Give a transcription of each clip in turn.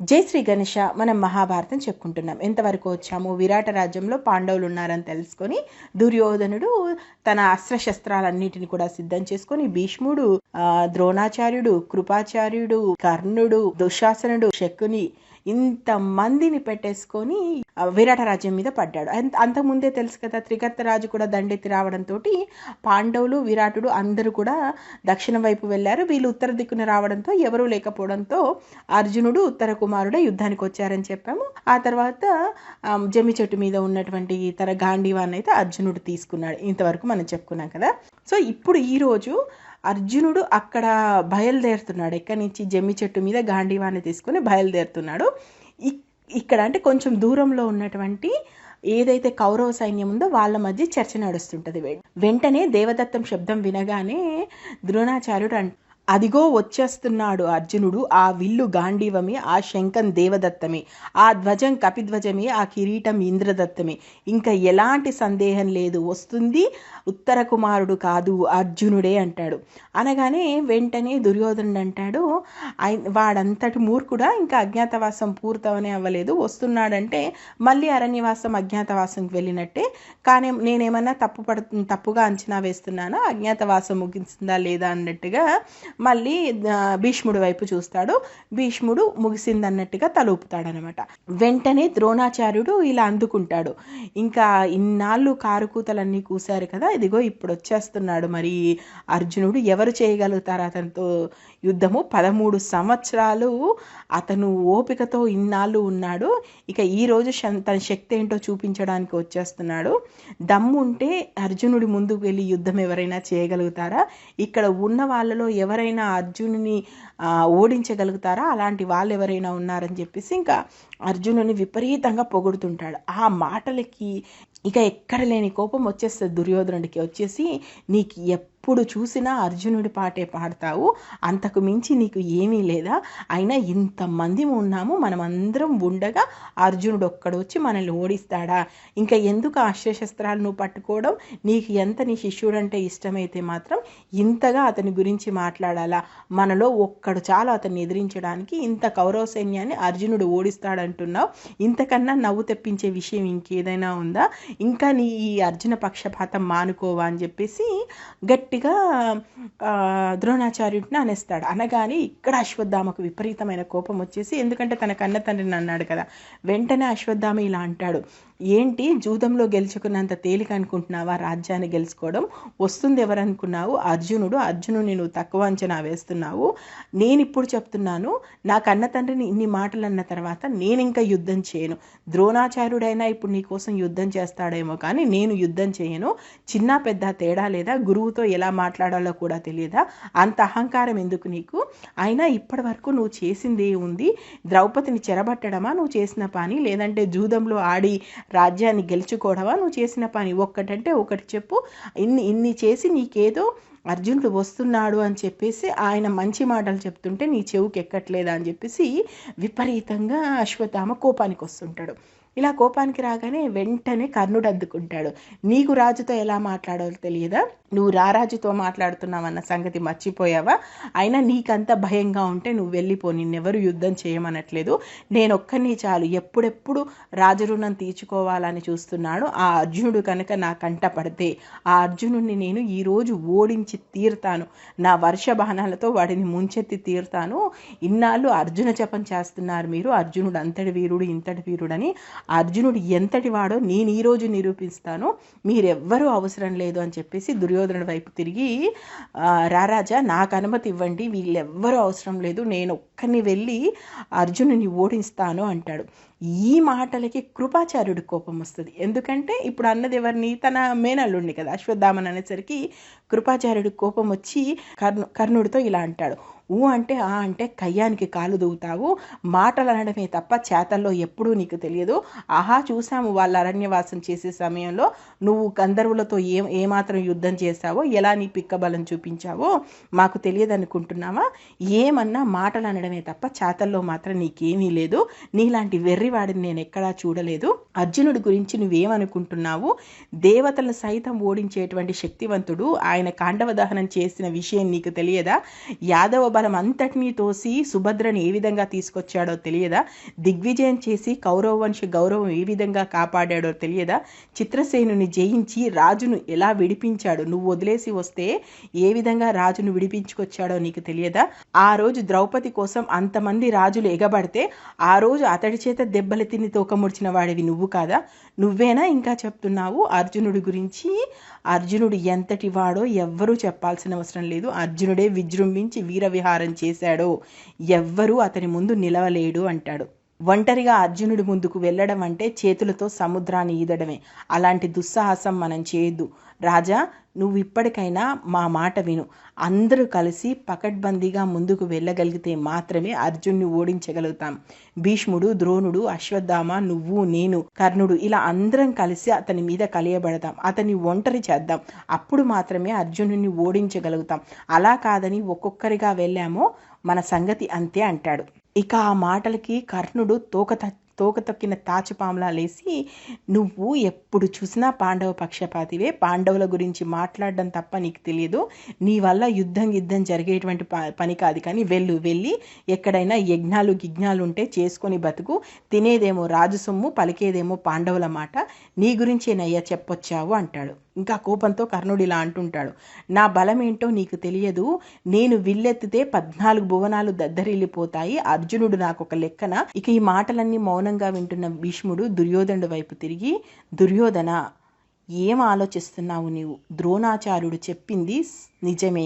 జై శ్రీ గణేష మనం మహాభారతం చెప్పుకుంటున్నాం. ఎంతవరకు వచ్చాము విరాట రాజ్యంలో పాండవులు ఉన్నారని తెలుసుకొని దుర్యోధనుడు తన అస్త్రశస్త్రాలన్నిటిని కూడా సిద్ధం చేసుకొని భీష్ముడు ఆ, ద్రోణాచార్యుడు కృపాచార్యుడు కర్ణుడు దుశ్శాసనుడు శకుని ఇంత మందిని పెట్టేసుకొని విరాట రాజ్యం మీద పడ్డాడు. అంత అంతకుముందే తెలుసు కదా త్రికర్త రాజు కూడా దండెత్తి రావడంతో పాండవులు విరాటుడు అందరూ కూడా దక్షిణం వైపు వెళ్ళారు. వీళ్ళు ఉత్తర దిక్కున రావడంతో ఎవరూ లేకపోవడంతో అర్జునుడు ఉత్తర కుమారుడే యుద్ధానికి వచ్చారని చెప్పాము. ఆ తర్వాత జమి జమ్మి చెట్టు మీద ఉన్నటువంటి తన గాంధీవాన్ని అయితే అర్జునుడు తీసుకున్నాడు. ఇంతవరకు మనం చెప్పుకున్నాం కదా. సో ఇప్పుడు ఈ రోజు అర్జునుడు అక్కడ బయలుదేరుతున్నాడు. ఎక్కడి నుంచి? జమ్మి చెట్టు మీద గాంధీవాన్ని తీసుకుని బయలుదేరుతున్నాడు. ఇక్- ఇక్కడ అంటే కొంచెం దూరంలో ఉన్నటువంటి ఏదైతే కౌరవ సైన్యం ఉందో వాళ్ళ మధ్య చర్చ నడుస్తుంటది. వెంటనే దేవదత్తం శబ్దం వినగానే ద్రోణాచార్యుడు అంట అదిగో వచ్చేస్తున్నాడు అర్జునుడు ఆ విల్లు గాంధీవమే ఆ శంఖం దేవదత్తమే ఆ ధ్వజం కపిధ్వజమే ఆ కిరీటం ఇంద్రదత్తమే. ఇంకా ఎలాంటి సందేహం లేదు. వస్తుంది ఉత్తర కుమారుడు కాదు అర్జునుడే అంటాడు. అనగానే వెంటనే దుర్యోధనుడు అంటాడు వాడంతటి మూర్ఖుడా ఇంకా అజ్ఞాతవాసం పూర్తవనే అవ్వలేదు. వస్తున్నాడంటే మళ్ళీ అరణ్యవాసం అజ్ఞాతవాసంకి వెళ్ళినట్టే. కానీ నేనేమన్నా తప్పు పడు తప్పుగా అంచనా వేస్తున్నానా? అజ్ఞాతవాసం ముగించిందా లేదా? అన్నట్టుగా మళ్ళీ భీష్ముడి వైపు చూస్తాడు. భీష్ముడు ముగిసిందన్నట్టుగా తలుపుతాడనమాట. వెంటనే ద్రోణాచార్యుడు ఇలా అందుకుంటాడు. ఇంకా ఇన్నాళ్ళు కారుకూతలన్నీ కూశారు కదా ఇదిగో ఇప్పుడు వచ్చేస్తున్నాడు మరి. అర్జునుడు ఎవరు చేయగలుగుతారు అతనితో యుద్ధము? పదమూడు సంవత్సరాలు అతను ఓపికతో ఇన్నాళ్ళు ఉన్నాడు. ఇక ఈరోజు తన శక్తి ఏంటో చూపించడానికి వచ్చేస్తున్నాడు. దమ్ము ఉంటే అర్జునుడి ముందుకు వెళ్ళి యుద్ధం ఎవరైనా చేయగలుగుతారా? ఇక్కడ ఉన్న వాళ్ళలో ఎవరైనా అర్జునుని ఓడించగలుగుతారా? అలాంటి వాళ్ళు ఎవరైనా ఉన్నారని చెప్పేసి ఇంకా అర్జునుని విపరీతంగా పొగుడుతుంటాడు. ఆ మాటలకి ఇక ఎక్కడ లేని కోపం వచ్చేస్తుంది దుర్యోధనుడికి. వచ్చేసి నీకు ఎప్పుడు చూసినా అర్జునుడి పాటే పాడతావు. అంతకు మించి నీకు ఏమీ లేదా. అయినా ఇంతమంది ఉన్నాము మనమందరం ఉండగా అర్జునుడు ఒక్కడు వచ్చి మనల్ని ఓడిస్తాడా? ఇంకా ఎందుకు అస్త్రశస్త్రాలు నువ్వు పట్టుకోవడం? నీకు ఎంత నీ శిష్యుడంటే ఇష్టమైతే మాత్రం ఇంతగా అతని గురించి మాట్లాడాలా? మనలో ఒక్కడు చాలు అతన్ని ఎదిరించడానికి ఇంత కౌరవ సైన్యాన్ని అర్జునుడు ఓడిస్తాడంటున్నావు. ఇంతకన్నా నవ్వు తెప్పించే విషయం ఇంకేదైనా ఉందా? ఇంకా నీ ఈ అర్జున పక్షపాతం మానుకోవా అని చెప్పేసి గట్టి గట్టిగా ఆ, ద్రోణాచార్యుడిని అనేస్తాడు. అనగానే ఇక్కడ అశ్వత్థామకు విపరీతమైన కోపం వచ్చేసి ఎందుకంటే తన కన్న తండ్రిని అన్నాడు కదా వెంటనే అశ్వత్థామ ఇలా అంటాడు. ఏంటి జూదంలో గెలుచుకున్నంత తేలిక అనుకుంటున్నావా? రాజ్యాన్ని గెలుచుకోవడం వస్తుంది ఎవరనుకున్నావు? అర్జునుడు అర్జునుని నువ్వు తక్కువ అంచనా వేస్తున్నావు. నేను ఇప్పుడు చెప్తున్నాను నా కన్న తండ్రిని ఇన్ని మాటలు అన్న తర్వాత నేను ఇంకా యుద్ధం చేయను. ద్రోణాచార్యుడైనా ఇప్పుడు నీ కోసం యుద్ధం చేస్తాడేమో కానీ నేను యుద్ధం చేయను. చిన్న పెద్ద తేడా లేదా? గురువుతో ఎలా మాట్లాడాలో కూడా తెలియదా? అంత అహంకారం ఎందుకు నీకు? అయినా ఇప్పటి వరకు నువ్వు చేసింది ఉంది ద్రౌపదిని చెరబట్టడమా? నువ్వు చేసిన పని? లేదంటే జూదంలో ఆడి రాజ్యాన్ని గెలుచుకోవడమా? నువ్వు చేసిన పని ఒక్కటంటే ఒకటి చెప్పు. ఇన్ని ఇన్ని చేసి నీకేదో అర్జునుడు వస్తున్నాడు అని చెప్పేసి ఆయన మంచి మాటలు చెప్తుంటే నీ చెవుకి ఎక్కట్లేదా అని చెప్పేసి విపరీతంగా అశ్వత్థామ కోపానికి వస్తుంటాడు. ఇలా కోపానికి రాగానే వెంటనే కర్ణుడు అద్దుకుంటాడు. నీకు రాజుతో ఎలా మాట్లాడాలో తెలియదా? నువ్వు రారాజుతో మాట్లాడుతున్నావన్న సంగతి మర్చిపోయావా? అయినా నీకంత భయంగా ఉంటే నువ్వు వెళ్ళిపో నిన్నెవరు యుద్ధం చేయమనట్లేదు. నేను ఒక్కరిని చాలు ఎప్పుడెప్పుడు రాజరుణం తీర్చుకోవాలని చూస్తున్నాడు ఆ అర్జునుడు కనుక నా కంట పడితే ఆ అర్జునుడిని నేను ఈరోజు ఓడించి తీరుతాను. నా వర్ష బాణాలతో వాడిని ముంచెత్తి తీరుతాను. ఇన్నాళ్ళు అర్జున జపం చేస్తున్నారు మీరు అర్జునుడు అంతటి వీరుడు ఇంతటి వీరుడని అర్జునుడు ఎంతటి వాడో నేను ఈరోజు నిరూపిస్తాను. మీరెవ్వరూ అవసరం లేదు అని చెప్పేసి దుర్యోధనుడి వైపు తిరిగి రారాజా నాకు అనుమతి ఇవ్వండి. వీళ్ళెవ్వరూ అవసరం లేదు. నేను ఒక్కరిని వెళ్ళి అర్జునుని ఓడిస్తాను అంటాడు. ఈ మాటలకి కృపాచార్యుడి కోపం వస్తుంది. ఎందుకంటే ఇప్పుడు అన్నది ఎవరిని? తన మేనల్లుండి కదా అశ్వత్థామన్ అనేసరికి కృపాచార్యుడి కోపం వచ్చి కర్ణు కర్ణుడితో ఇలా అంటాడు. ఊ అంటే ఆ అంటే కయ్యానికి కాలు దూవుతావు మాటలు అనడమే తప్ప చేతల్లో ఎప్పుడూ నీకు తెలియదు. ఆహా చూసాము వాళ్ళ అరణ్యవాసం చేసే సమయంలో నువ్వు గంధర్వులతో ఏ ఏమాత్రం యుద్ధం చేశావో ఎలా నీ పిక్కబలం చూపించావో మాకు తెలియదు అనుకుంటున్నావా ఏమన్నా మాటలు అనడమే తప్ప చేతల్లో మాత్రం నీకేమీ లేదు. నీలాంటి వెర్రి వెర్రివాడిని నేను ఎక్కడా చూడలేదు. అర్జునుడి గురించి నువ్వేమనుకుంటున్నావు? దేవతలను సైతం ఓడించేటువంటి శక్తివంతుడు ఆయన కాండవ దహనం చేసిన విషయం నీకు తెలియదా? యాదవ బలం అంతటినీ తోసి సుభద్రని ఏ విధంగా తీసుకొచ్చాడో తెలియదా? దిగ్విజయం చేసి కౌరవ వంశ గౌరవం ఏ విధంగా కాపాడాడో తెలియదా? చిత్రసేనుని జయించి రాజును ఎలా విడిపించాడు? నువ్వు వదిలేసి వస్తే ఏ విధంగా రాజును విడిపించుకొచ్చాడో నీకు తెలియదా? ఆ రోజు ద్రౌపది కోసం అంతమంది రాజులు ఎగబడితే ఆ రోజు అతడి చేత దెబ్బలు తిని తోకముడిచిన వాడివి నువ్వు కాదా? నువ్వేనా ఇంకా చెప్తున్నావు? అర్జునుడి గురించి అర్జునుడు ఎంతటి వాడో ఎవ్వరూ చెప్పాల్సిన అవసరం లేదు. అర్జునుడే విజృంభించి వీరవిహారం చేశాడో. ఎవ్వరూ అతని ముందు నిలవలేడు అంటాడు. ఒంటరిగా అర్జునుడి ముందుకు వెళ్ళడం అంటే చేతులతో సముద్రాన్ని ఈదడమే. అలాంటి దుస్సాహసం మనం చేయొద్దు. రాజా నువ్వు ఇప్పటికైనా మా మాట విను. అందరూ కలిసి పకడ్బందీగా ముందుకు వెళ్ళగలిగితే మాత్రమే అర్జున్ని ఓడించగలుగుతాం. భీష్ముడు ద్రోణుడు అశ్వత్థామ నువ్వు నేను కర్ణుడు ఇలా అందరం కలిసి అతని మీద కలియబడతాం. అతన్ని ఒంటరి చేద్దాం. అప్పుడు మాత్రమే అర్జునుడిని ఓడించగలుగుతాం. అలా కాదని ఒక్కొక్కరిగా వెళ్ళామో మన సంగతి అంతే అంటాడు. ఇక ఆ మాటలకి కర్ణుడు తోక తోక తొక్కిన తాచుపాములా లేసి నువ్వు ఎప్పుడు చూసినా పాండవ పక్షపాతివే. పాండవుల గురించి మాట్లాడడం తప్ప నీకు తెలియదు. నీ వల్ల యుద్ధం యుద్ధం జరిగేటువంటి పని కాదు. కానీ వెళ్ళు వెళ్ళి ఎక్కడైనా యజ్ఞాలు గిజ్ఞాలు ఉంటే చేసుకొని బతుకు. తినేదేమో రాజు సొమ్ము పలికేదేమో పాండవుల మాట. నీ గురించేనయ్యా చెప్పొచ్చావు అంటాడు. ఇంకా కోపంతో కర్ణుడు ఇలా అంటుంటాడు. నా బలం ఏంటో నీకు తెలియదు. నేను విల్లెత్తితే పద్నాలుగు భువనాలు దద్దరిల్లిపోతాయి. అర్జునుడు నాకు ఒక లెక్కన. ఇక ఈ మాటలన్నీ మౌనంగా వింటున్న భీష్ముడు దుర్యోధనుడి వైపు తిరిగి దుర్యోధన ఏం ఆలోచిస్తున్నావు నీవు? ద్రోణాచార్యుడు చెప్పింది నిజమే.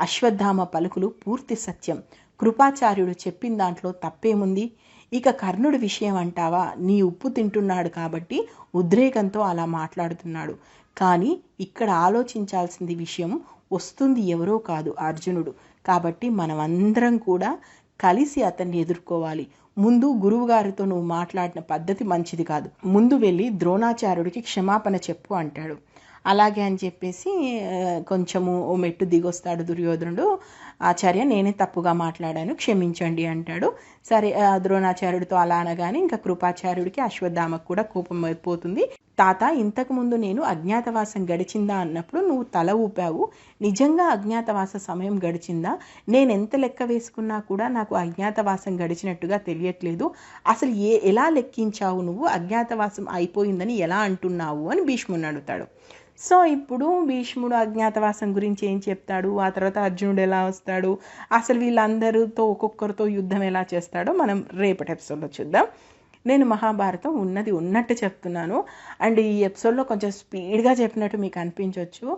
అశ్వత్థామ పలుకులు పూర్తి సత్యం. కృపాచార్యుడు చెప్పిన దాంట్లో తప్పేముంది? ఇక కర్ణుడి విషయం అంటావా? నీ ఉప్పు తింటున్నాడు కాబట్టి ఉద్రేకంతో అలా మాట్లాడుతున్నాడు. కానీ ఇక్కడ ఆలోచించాల్సింది విషయం వస్తుంది ఎవరో కాదు అర్జునుడు. కాబట్టి మనమందరం కూడా కలిసి అతన్ని ఎదుర్కోవాలి. ముందు గురువుగారితో నువ్వు మాట్లాడిన పద్ధతి మంచిది కాదు. ముందు వెళ్ళి ద్రోణాచార్యుడికి క్షమాపణ చెప్పు అంటాడు. అలాగే అని చెప్పేసి కొంచెము ఓ మెట్టు దిగొస్తాడు దుర్యోధనుడు. ఆచార్య నేనే తప్పుగా మాట్లాడాను క్షమించండి అంటాడు. సరే ద్రోణాచార్యుడితో అలా అనగానే ఇంకా కృపాచార్యుడికి అశ్వత్థామకు కూడా కోపం అయిపోతుంది. తాత ఇంతకుముందు నేను అజ్ఞాతవాసం గడిచిందా అన్నప్పుడు నువ్వు తల ఊపావు. నిజంగా అజ్ఞాతవాస సమయం గడిచిందా? నేను ఎంత లెక్క వేసుకున్నా కూడా నాకు అజ్ఞాతవాసం గడిచినట్టుగా తెలియట్లేదు. అసలు ఏ ఎలా లెక్కించావు నువ్వు? అజ్ఞాతవాసం అయిపోయిందని ఎలా అంటున్నావు అని భీష్ముని అడుగుతాడు. సో ఇప్పుడు భీష్ముడు అజ్ఞాతవాసం గురించి ఏం చెప్తాడు? ఆ తర్వాత అర్జునుడు ఎలా వస్తాడు? అసలు వీళ్ళందరితో ఒక్కొక్కరితో యుద్ధం ఎలా చేస్తాడో మనం రేపటి ఎపిసోడ్లో చూద్దాం. నేను మహాభారతం ఉన్నది ఉన్నట్టు చెప్తున్నాను. అండ్ ఈ ఎపిసోడ్లో కొంచెం స్పీడ్గా చెప్పినట్టు మీకు అనిపించవచ్చు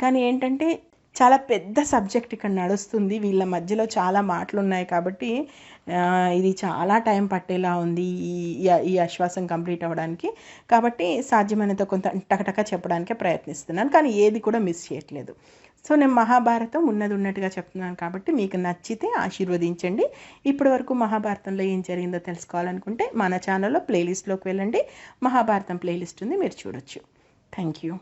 కానీ ఏంటంటే చాలా పెద్ద సబ్జెక్ట్ ఇక్కడ నడుస్తుంది. వీళ్ళ మధ్యలో చాలా మాటలు ఉన్నాయి కాబట్టి ఇది చాలా టైం పట్టేలా ఉంది ఈ ఈ ఆశ్వాసం కంప్లీట్ అవ్వడానికి. కాబట్టి సాధ్యమైనంత కొంత టకటక చెప్పడానికే ప్రయత్నిస్తున్నాను. కానీ ఏది కూడా మిస్ చేయట్లేదు. సో నేను మహాభారతం ఉన్నది ఉన్నట్టుగా చెప్తున్నాను కాబట్టి మీకు నచ్చితే ఆశీర్వదించండి. ఇప్పటి వరకు మహాభారతంలో ఏం జరిగిందో తెలుసుకోవాలనుకుంటే మన ఛానల్లో ప్లేలిస్ట్లోకి వెళ్ళండి. మహాభారతం ప్లేలిస్ట్ ఉంది మీరు చూడొచ్చు. Thank you.